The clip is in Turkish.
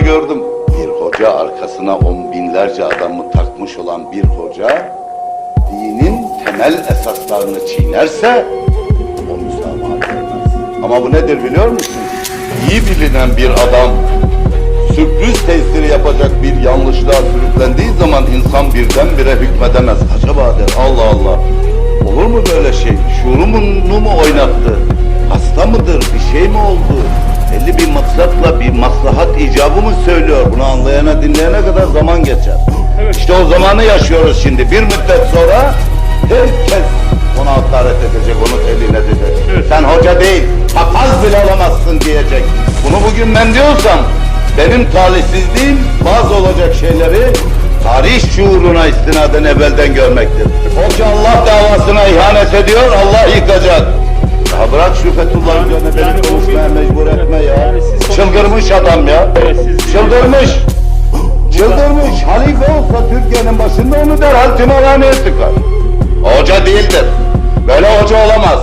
gördüm. Bir hoca arkasına on binlerce adamı takmış olan bir hoca dinin temel esaslarını çiğnerse o müsamaha. Ama bu nedir biliyor musun? İyi bilinen bir adam sürpriz tesiri yapacak bir yanlışlığa sürüklendiği zaman insan birdenbire hükmedemez. Acaba der Allah Allah olur mu böyle şey? Şuurumunu mu oynattı? Hasta mıdır? Bir şey mi oldu? Belli bir maksatla bir maslahat icabı mı söylüyor? Bunu anlayana dinleyene kadar zaman geçer. İşte o zamanı yaşıyoruz şimdi. Bir müddet sonra herkes ona hakaret edecek, onu telin edecek. Sen hoca değil, papaz bile olamazsın diyecek. Bunu bugün ben diyorsam benim talihsizliğim bazı olacak şeyleri tarih şuuruna istinaden evvelden görmektir. Hoca Allah davasına ihanet ediyor, Allah yıkacak. Çıldırmış adam ya. Evet, siz- Çıldırmış. Çıldırmış. Halife olsa Türkiye'nin başında onu derhal tımarhaneye tıkar. Hoca değildir. Böyle hoca olamaz.